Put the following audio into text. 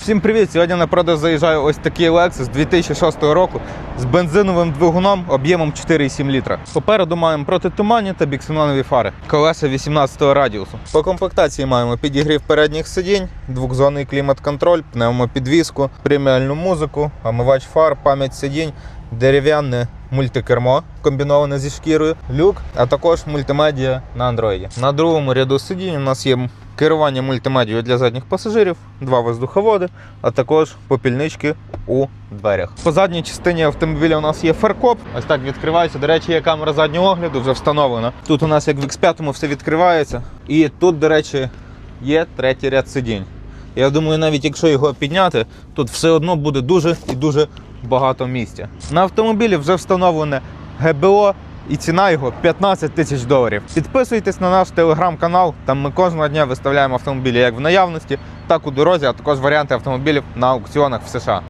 Всім привіт! Сьогодні на продаж заїжджає ось такий Lexus 2006 року з бензиновим двигуном об'ємом 4,7 літра. Попереду маємо протитуманні та біксенонові фари. Колеса 18 радіусу. По комплектації маємо підігрів передніх сидінь, двохзонний клімат-контроль, пневмопідвіску, преміальну музику, омивач фар, пам'ять сидінь, дерев'яне мультикермо комбіноване зі шкірою, люк, а також мультимедіа на андроїді. На другому ряду сидінь у нас є керування мультимедією для задніх пасажирів, два воздуховоди, а також попільнички у дверях. По задній частині автомобіля у нас є фаркоп. Ось так відкривається. До речі, є камера заднього огляду, вже встановлена. Тут у нас, як в X5, все відкривається. І тут, до речі, є третій ряд сидінь. Я думаю, навіть якщо його підняти, тут все одно буде дуже і дуже багато місця. На автомобілі вже встановлене ГБО. І ціна його 15 тисяч доларів. Підписуйтесь на наш телеграм-канал. Там ми кожного дня виставляємо автомобілі як в наявності, так у дорозі, а також варіанти автомобілів на аукціонах в США.